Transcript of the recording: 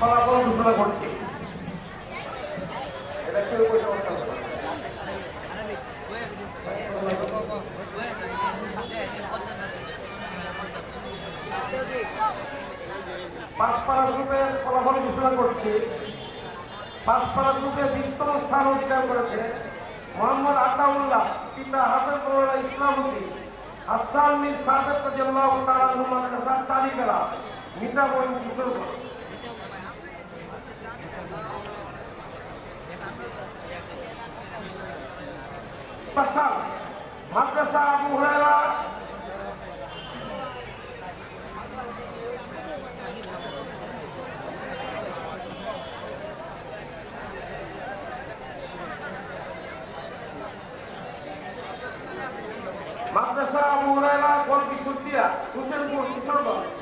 ফলাফল ঘোষণা করছি। ফলাফল ঘোষণা করছি। পাঁচপাড়া গ্রুপে বিশতম স্থান অধিকার করেছে মোহাম্মদ আতাউল্লাহ, পিতা হাফেজুল্লাহ ইসলামতি হাসান মির সাবেক রাদিয়াল্লাহু তাআলা আনহু মাদ্রাসা চারিবেলা Mithamain Kishoreganj pasang Madrasah Abu Hurairah Madrasah Abu Hurairah Kondisi susil pun. Kisorba